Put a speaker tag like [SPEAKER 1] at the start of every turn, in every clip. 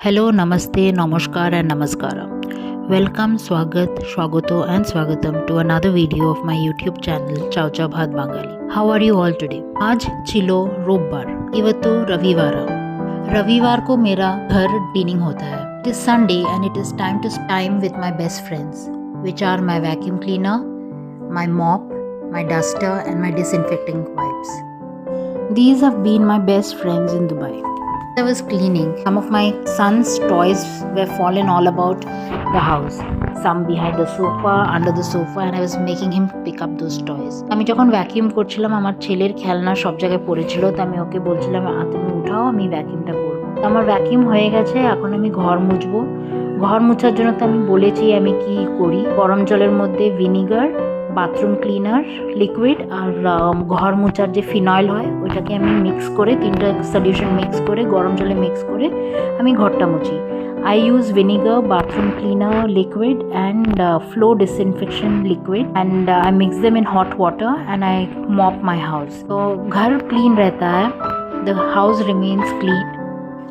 [SPEAKER 1] Hello ನಮಸ್ತೆ ನಮಸ್ಕಾರ and ನಮಸ್ಕಾರ ವೆಲ್ಕಮ್ ಸ್ವಾಗತ್ ಸ್ವಾಗತ and ಸ್ವಾಗತಮ್ to another video of my YouTube channel Chaucha Bhat Bangali how are you all today ಆಜ್ ಚಿಲೋ ರೋಬ್ಬಾರ್ ಇವತ್ತು ರವಿವಾರ ರವಿವಾರ ಕೋ ಮೇರಾ ಘರ್ ಡಿನಿಂಗ್ ಹೋತಾ high it is Sunday and it is time to time with my best friends which are my vacuum cleaner my mop my duster and my disinfecting wipes. These have been my best friends in Dubai. I was cleaning. Some of my son's toys were fallen all about the house. Some behind the sofa, under the sofa, and I was making him pick up those toys. আমি যখন vacuum করছিলাম আমার ছেলের খেলনা সব জায়গায় পড়েছিল তো আমি ওকে বলছিলাম "আ, তুমি উঠাও আমি ভ্যাকিউমটা করব আমার ভ্যাকিউম হয়ে গেছে এখন আমি ঘর মুছবো ঘর মোছার জন্য তো আমি বলেছি আমি কি করি গরম জলের মধ্যে ভিনিগার বাথরুম ক্লিনার লিকুইড আর আম, ঘর মোছার যে ফিনয়েল হয় ওইটাকে আমি মিক্স করে তিনটা সলিউশন মিক্স করে গরম জলে মিক্স করে আমি ঘরটা মুছি I use vinegar bathroom cleaner liquid and floor disinfection liquid and I mix them in hot water and I mop my house तो घर क्लीन रहता है the house remains clean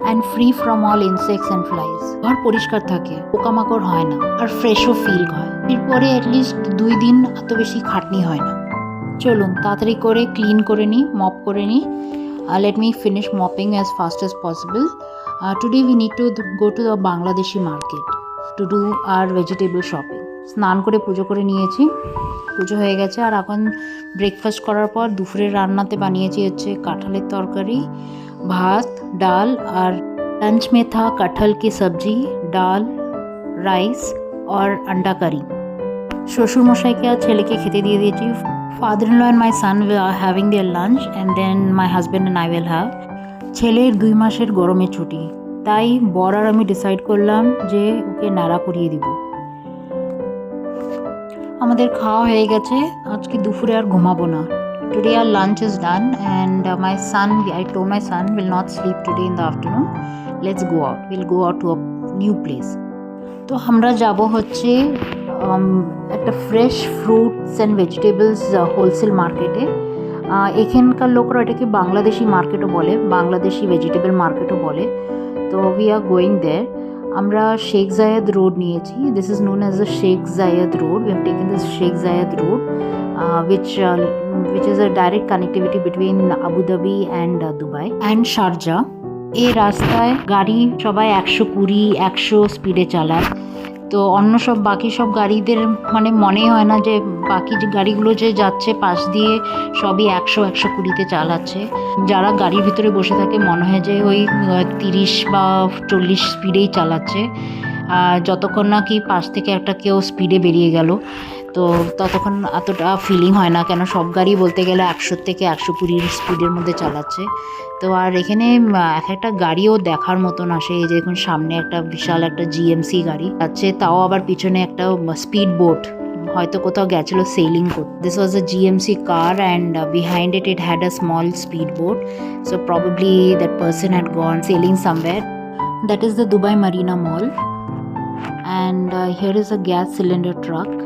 [SPEAKER 1] and free from all insects and flies ঘর পরিষ্কার থাকে পোকামাকড় হয় না আর ফ্রেশও ফিল হয় এরপরে অ্যাটলিস্ট দুই দিন এত বেশি খাটনি হয় না চলুন তাড়াতাড়ি করে ক্লিন করে নিই মপ করে নিই let me finish mopping as fast as possible today we need to go to the Bangladeshi market to do our vegetable shopping স্নান করে পুজো করে নিয়েছি পুজো হয়ে গেছে আর এখন ব্রেকফাস্ট করার পর দুপুরের রান্নাতে বানিয়েছি হচ্ছে কাঁঠালের তরকারি भात दाल और लंच में था कटहल की सब्जी दाल রাইস আর अंडा কারি শ্বশুর মশাইকে আর ছেলেকে খেতে দিয়ে দিয়েছি। Father in law and my son are having their lunch and then my husband and I will have ছেলের দুই মাসের গরমের ছুটি। তাই বর আর আমি ডিসাইড করলাম যে ওকে নাড়া করিয়ে দিব। আমাদের খাওয়া হয়ে গেছে। আজকে দুপুরে আর ঘুমাবো না। Today our lunch is done and uh, my son i told my son will not sleep today the afternoon. Let's go out. We'll go out to a new place. তো আমরা যাব হচ্ছে একটা fresh fruits and vegetables wholesale মার্কেটে এখানকার লোকরা এটাকে বাংলাদেশি মার্কেটও বলে বাংলাদেশি ভেজিটেবল মার্কেটও বলে। তো উই আর গোয়িং দেয়ার আমরা শেখ জায়েদ রোড নিয়েছি। This is known as the Sheikh Zayed road we have taken this Sheikh Zayed road which uh, which is a direct connectivity between Abu Dhabi and uh, এই রাস্তায় গাড়ি সবাই একশো কুড়ি, একশো স্পিডে চালায়। তো অন্য সব বাকি সব গাড়িদের মানে মনেই হয় না যে বাকি যে গাড়িগুলো যে যাচ্ছে পাশ দিয়ে সবই একশো একশো কুড়িতে চালাচ্ছে। যারা গাড়ির ভিতরে বসে থাকে মনে হয় যে ওই তিরিশ বা চল্লিশ স্পিডেই চালাচ্ছে। আর যতক্ষণ না কি পাশ থেকে একটা কেউ স্পিডে বেরিয়ে গেল। তো ততক্ষণ এতটা ফিলিং হয় না কেন সব গাড়ি বলতে গেলে একশো থেকে একশো কুড়ির স্পিডের মধ্যে চালাচ্ছে। তো আর এখানে এক একটা গাড়িও দেখার মতন আসে এই যে দেখুন সামনে একটা বিশাল একটা জিএমসি গাড়ি আছে তাও আবার পিছনে একটা স্পিড বোট হয়তো কোথাও গেছিল সেলিং করতে। This was a GMC car and behind it it had a small speed boat so probably that person had gone sailing somewhere that is the Dubai Marina mall and here is is gas cylinder uh,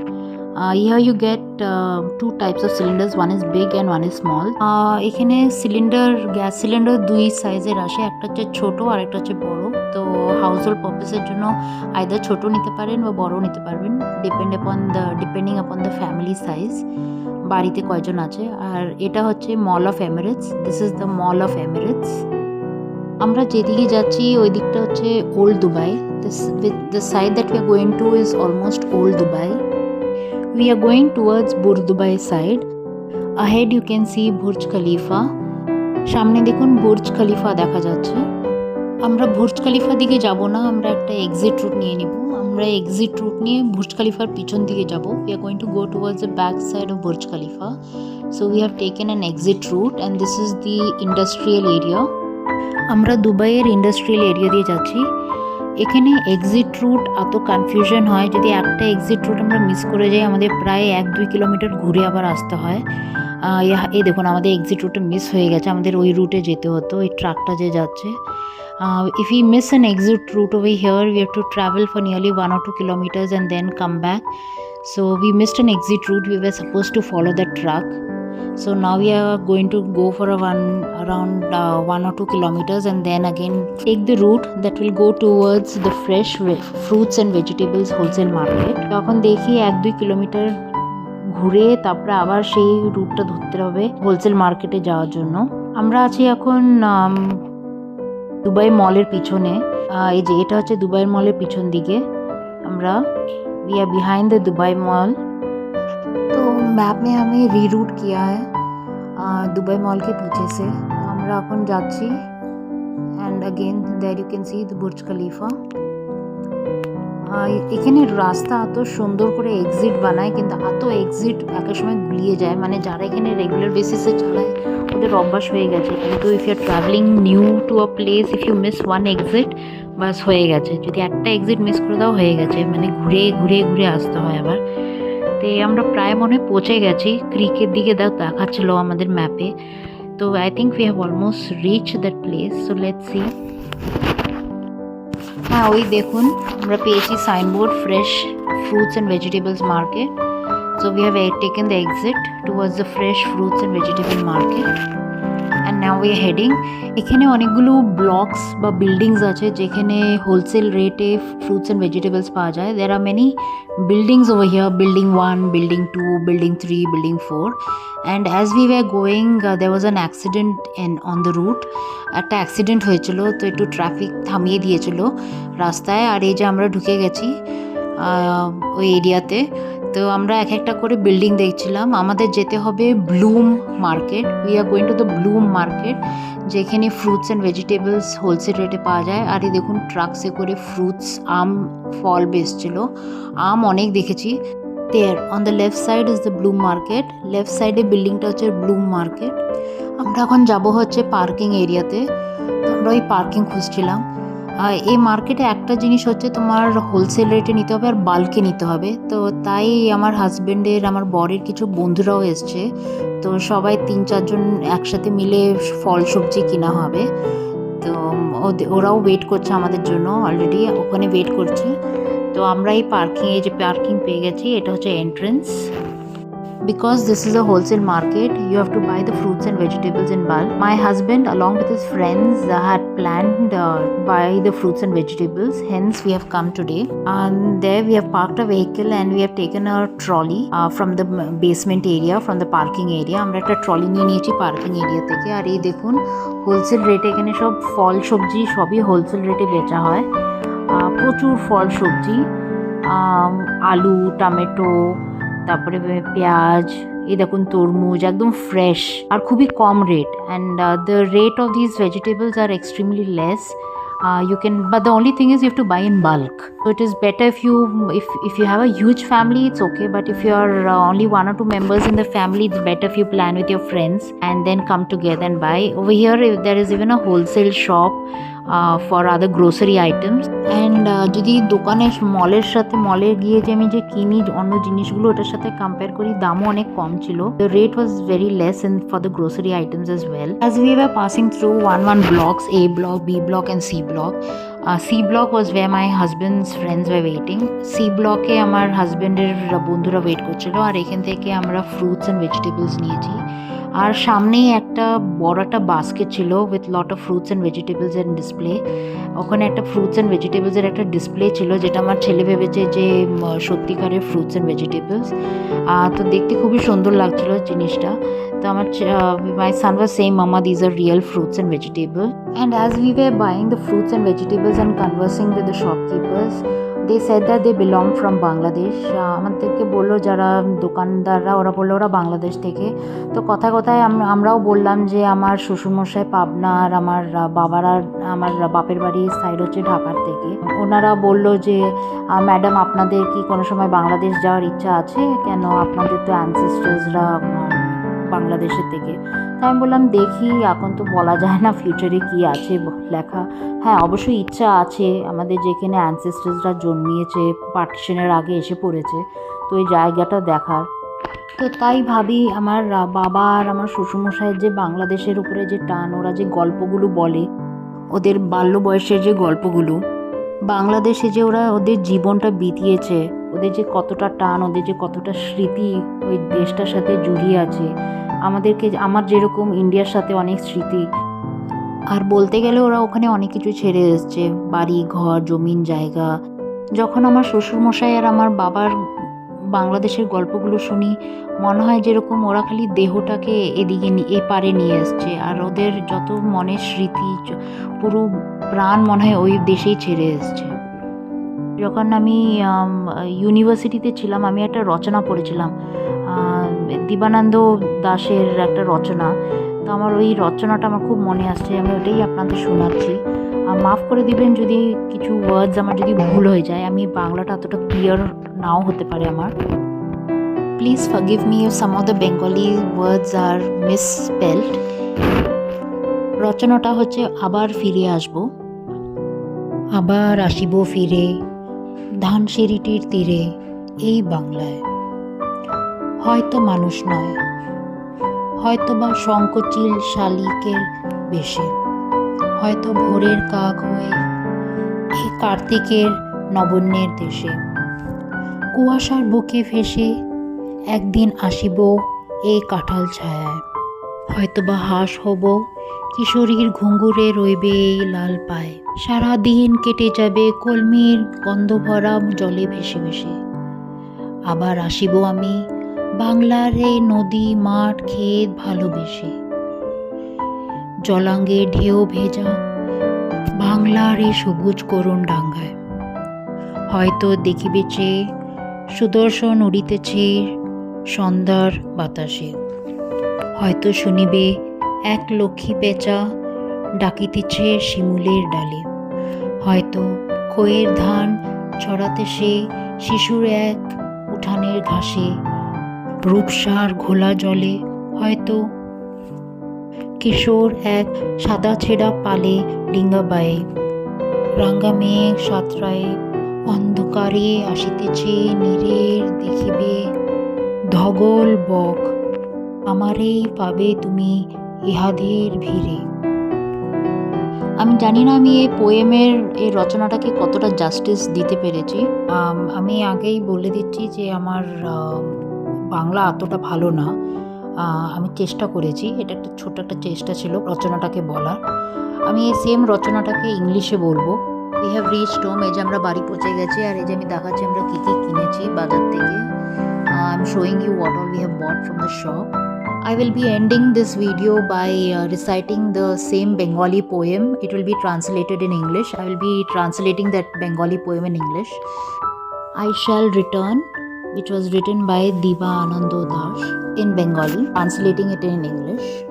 [SPEAKER 1] here you get uh, two types of cylinders. One is big and one is small. Uh, এখানে cylinder gas cylinder দুই সাইজের আসে। একটা হচ্ছে ছোট আর একটা হচ্ছে বড়। তো হাউস হোল্ড পারপাসের জন্য আইদার ছোট নিতে পারেন বা বড় নিতে পারবেন। Depend upon the depending upon the family size বাড়িতে কয়জন আছে? আর এটা হচ্ছে mall of Emirates this is the mall of Emirates আমরা যেদিকে যাচ্ছি ওই দিকটা হচ্ছে old Dubai with the side that we are going to is almost old dubai we are going towards burj dubai side. Ahead you can see burj khalifa. সামনে দেখুন Burj Khalifa দেখা যাচ্ছে। আমরা বুর্জ খলিফা দিকে যাব না, আমরা একটা এক্সিট রুট নিয়ে নিব। আমরা এক্সিট রুট নিয়ে বুর্জ খলিফার পিছন দিকে যাব। We are going to go towards the back side of Burj Khalifa so we have taken an exit route and this is the industrial area আমরা দুবাইয়ের ইন্ডাস্ট্রিয়াল এরিয়া দিয়ে যাচ্ছি। এখানে এক্সিট রুট এত কনফিউশন হয়, যদি একটা এক্সিট রুট আমরা মিস করে যাই, আমাদের প্রায় এক দুই কিলোমিটার ঘুরে আবার আসতে হয়। এই দেখুন, আমাদের এক্সিট রুটটা মিস হয়ে গেছে, আমাদের ওই রুটে যেতে হতো, ওই ট্রাকটা যে যাচ্ছে। If you miss an exit route over here we have to travel for nearly one or two kilometres and then come back so we missed an exit route we were suppose to follow the truck so now we are going to go for a one around uh, one or two kilometers and then again take the route that will go towards the fresh fruits and vegetables wholesale market তখন দেখি এক দুই kilometre ঘুরে তারপরে আবার সেই রুটটা ধরতে হবে হোলসেল মার্কেটে যাওয়ার জন্য আমরা আছি এখন দুবাই মলের পিছনে এই যে এটা হচ্ছে দুবাই মলের পিছন দিকে আমরা we are behind the Dubai mall तो मैप में हमें रीरूट किया है आ, दुबई मॉल के पीछे से तो আমরা এখন যাচ্ছি and again there you can see the Burj Khalifa এখানে রাস্তা এত সুন্দর করে এক্সিট বানায় কিন্তু এত এক্সিট একের সময় গুলিয়ে যায় মানে যারা এখানে রেগুলার বেসিসে চালায় ওদের অভ্যাস হয়ে গেছে কিন্তু if you are travelling new to a place if you miss one exit বাস হয়ে গেছে যদি একটা এক্সিট মিস করে দাও হয়ে গেছে মানে ঘুরে ঘুরে ঘুরে আসতে হয় আবার তো এই আমরা প্রায় মনে হয় পৌঁছে গেছি। ক্রিকের দিকে দেখ দেখাচ্ছিল আমাদের ম্যাপে তো I think we have almost reach that place so let see হ্যাঁ ওই দেখুন, আমরা পেয়েছি signboard fresh fruits and vegetables market so we have taken the exit towards the fresh fruits and vegetable market and now we heading এখানে অনেকগুলো blocks বা buildings আছে যেখানে হোলসেল রেটে ফ্রুটস অ্যান্ড ভেজিটেবলস পাওয়া যায়। There are many over here building 1 building 2 building 3 building 4 and as we were going uh, there was an accident in on the route একটা accident হয়েছিল তো একটু ট্রাফিক থামিয়ে দিয়েছিল রাস্তায়। আর এই যে আমরা ঢুকে গেছি ওই এরিয়াতে তো আমরা এক একটা করে বিল্ডিং দেখছিলাম। আমাদের যেতে হবে Bloom market we are going to the Bloom market যেখানে ফ্রুটস অ্যান্ড ভেজিটেবলস হোলসেল রেটে পাওয়া যায়। আর এই দেখুন ট্রাকসে করে ফ্রুটস আম, ফল বেসছিল আম অনেক দেখেছি। There on the left side is the Bloom market left সাইডে বিল্ডিংটা হচ্ছে ব্লুম মার্কেট আমরা এখন যাব হচ্ছে পার্কিং এরিয়াতে আমরা ওই পার্কিং খুঁজছিলাম। এই মার্কেটে একটা জিনিস হচ্ছে তোমার হোলসেল রেটে নিতে হবে আর বাল্কে নিতে হবে। তো তাই আমার হাজব্যান্ডের আমার বরের কিছু বন্ধুরাও এসছে। তো সবাই তিন চারজন একসাথে মিলে ফল সবজি কিনা হবে। তো ওরাও ওয়েট করছে আমাদের জন্য অলরেডি ওখানে ওয়েট করছে। তো আমরা এই পার্কিং এই যে পার্কিং পেয়ে গেছি, এটা হচ্ছে entrance because this is a wholesale market you have to buy the fruits and vegetables in bulk my husband along with his friends uh, had planned uh, buy the fruits and vegetables hence we have come today and there we have parked a vehicle and we have taken a trolley uh, from the m- basement area from the parking area আমরা একটা trolley নিয়ে নিয়েছি parking area থেকে আর এই দেখুন wholesale রেটে এখানে সব ফল সবজি সবই হোলসেল রেটে বেচা হয় আহ, প্রচুর ফল সবজি আম, আলু টমেটো তারপরে বে- পেঁয়াজ এই দেখুন তরমুজ একদম ফ্রেশ আর খুবই কম rate and the rate of this vegetables are extremely less you can but the only thing is you have to buy in bulk so it is better if you if if you have a huge family it's okay but if you are uh, only one or two members in the family it's better if you plan with your friends and then come together and buy over here if there is even a wholesale shop Uh, other grocery items and যদি দোকানে মলের সাথে মলে গিয়ে যে আমি যে কিনি অন্য জিনিসগুলো ওটার সাথে কম্পেয়ার করি দামও অনেক কম ছিল। The rate was very less in for the grocery items as well as we are passing through one one blocks A block B block and C block C block was where my husband's friends were waiting C ব্লকে আমার হাজব্যান্ডের বন্ধুরা wait করছিল আর এখান থেকে আমরা fruits and vegetables নিয়েছি আর সামনেই একটা বড় একটা বাস্কেট ছিল with lot of fruits and vegetables and display ওখানে একটা ফ্রুটস অ্যান্ড ভেজিটেবলসের একটা ডিসপ্লে ছিল যেটা আমার ছেলে ভেবেছে যে সত্যিকারের ফ্রুটস অ্যান্ড ভেজিটেবলস তো দেখতে খুবই সুন্দর লাগছিল জিনিসটা তো আমার my son was saying mama these are real fruits and vegetable and as we were buying the fruits and vegetables and conversing with the shopkeepers they said that they belong from Bangladesh আমাদেরকে বলল যারা দোকানদাররা ওরা বলল ওরা বাংলাদেশ থেকে তো কথায় কথায় আমরাও বললাম যে আমার শ্বশুরমশাই পাবনা আর আমার বাবারা, আমার বাপের বাড়ির সাইড হচ্ছে ঢাকার থেকে। ওনারা বলল যে ম্যাডাম আপনাদের কি কোনো সময় বাংলাদেশ যাওয়ার ইচ্ছা আছে? কেন আপনাদের তো অ্যানসেস্টার্সরা বাংলাদেশের থেকে তাই আমি বললাম, দেখি, এখন তো বলা যায় না ফিউচারে কি আছে লেখা। হ্যাঁ অবশ্যই ইচ্ছা আছে। আমাদের যেখানে অ্যানসেস্টার্সরা জন্মিয়েছে পার্টিশনের আগে এসে পড়েছে, তো ওই জায়গাটা দেখার। তো তাই ভাবি, আমার বাবা আর আমার শ্বশুরমশাইয়ের যে বাংলাদেশের উপরে যে টান, ওরা যে গল্পগুলো বলে, ওদের বাল্য বয়সের যে গল্পগুলো, বাংলাদেশে যে ওরা ওদের জীবনটা বিতিয়েছে, ওদের যে কতটা টান, ওদের যে কতটা স্মৃতি ওই দেশটার সাথে জড়িয়ে আছে আমাদেরকে আমার যেরকম ইন্ডিয়ার সাথে অনেক স্মৃতি। আর বলতে গেলে ওরা ওখানে অনেক কিছু ছেড়ে এসছে। বাড়ি, ঘর, জমিন, জায়গা। যখন আমার শ্বশুরমশাই আর আমার বাবার বাংলাদেশের গল্পগুলো শুনি, মনে হয় যেরকম ওরা খালি দেহটাকে এদিকে এ পারে নিয়ে এসছে। আর ওদের যত মনের স্মৃতি পুরো প্রাণ মনে হয় ওই দেশেই ছেড়ে এসছে। যখন আমি, ইউনিভার্সিটিতে ছিলাম, আমি একটা রচনা পড়েছিলাম। দিবানন্দ দাশের একটা রচনা। তো আমার ওই রচনাটা আমার খুব মনে আসছে, আমি ওটাই আপনাদের শোনাচ্ছি। আর মাফ করে দিবেন যদি কিছু ওয়ার্ডস আমার যদি ভুল হয়ে যায়, আমি বাংলাটা অতটা ক্লিয়ার নাও হতে পারে আমার। Please forgive me some of the Bengali words are misspelled রচনাটা হচ্ছে, আবার ফিরে আসব। আবার আসিব ফিরে, ধানসিঁড়িটির তীরে, এই বাংলায়। হয়তো মানুষ নয় হয়তো বা শঙ্কচিল শালিকের বেশে, হয়তো ভোরের কাক হয়ে এই কার্তিকের নবন্যের দেশে। কুয়াশার বুকে ভেসে একদিন আসিব এই কাঁঠাল ছায়ায়। হয়তো বা হাঁস হব, কিশোরীর ঘুঙ্গুরে রইবে এই লাল পায়। সারাদিন কেটে যাবে কলমির গন্ধ ভরা জলে ভেসে ভেসে। আবার আসিব আমি বাংলার এই নদী, মাঠ, ক্ষেত ভালোবেসে। জলাঙ্গে ঢেউ ভেজা বাংলার এই সবুজ করুণ ডাঙ্গায়। হয়তো দেখিবে চেয়ে, সুদর্শন উড়িতেছে সন্ধ্যার বাতাসে। হয়তো শুনিবে এক লক্ষ্মী পেঁচা ডাকিতেছে শিমুলের ডালে। হয়তো খইয়ের ধান ছড়াতে সে শিশুর এক উঠানের ঘাসে। রূপসার ঘোলা জলে হয়তো কিশোর এক সাদা ছেঁড়া পালে ডিঙ্গাবায়ে রাঙ্গা মেঘ সাঁতরায়ে অন্ধকারে আসিতেছে নীরের দেখিবে ধগল বক। আমারেই পাবে তুমি ইহাদের ভিড়ে। আমি জানি না আমি এই পোয়েমের এই রচনাটাকে কতটা জাস্টিস দিতে পেরেছি। আমি আগেই বলে দিচ্ছি যে আমার আম, বাংলা এতটা ভালো না। আমি চেষ্টা করেছি। এটা একটা ছোট একটা চেষ্টা ছিল রচনাটাকে বলার। আমি এই সেম রচনাটাকে ইংলিশে বলব। উই হ্যাভ রিচ টোম এই যে আমরা বাড়ি পৌঁছে গেছি আর এই যে আমি দেখাচ্ছি আমরা কী কী কিনেছি বাজার থেকে। I am showing you what all we have bought from the shop I will be ending this video by reciting the same Bengali poem it will be translated in English I will be translating that Bengali poem in English I shall return which was written by Diva Anando Das in Bengali, translating it in English.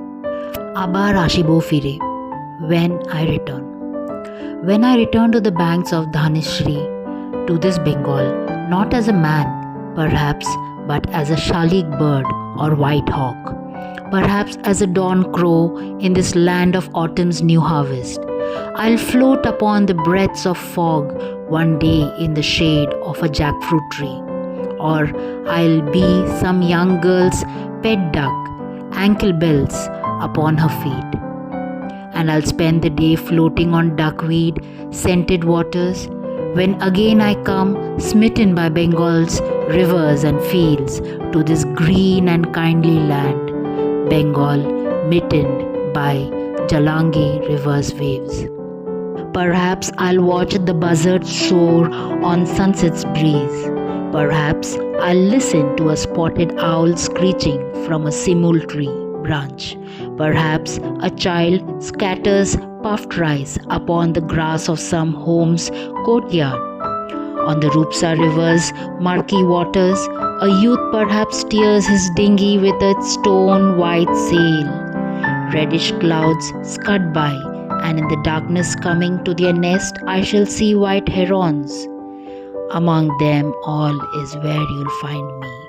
[SPEAKER 1] Abar Ashibo Fire, when I return. When I return to the banks of Dhanishri, to this Bengal, not as a man, perhaps, but as a shalik bird or white hawk, perhaps as a dawn crow in this land of autumn's new harvest. I'll float upon the breaths of fog one day in the shade of a jackfruit tree. Or I'll be some young girl's pet duck, ankle bells upon her feet. And I'll spend the day floating on duckweed, scented waters, when again I come smitten by Bengal's rivers and fields to this green and kindly land, Bengal mittened by Jalangi river's waves. Perhaps I'll watch the buzzards soar on sunset's breeze. Perhaps I'll listen to a spotted owl screeching from a simul tree branch. Perhaps a child scatters puffed rice upon the grass of some home's courtyard. On the Rupsa river's murky waters, a youth perhaps steers his dinghy with its stone white sail. Reddish clouds scud by, and in the darkness coming to their nest, I shall see white herons. Among them all is where you'll find me.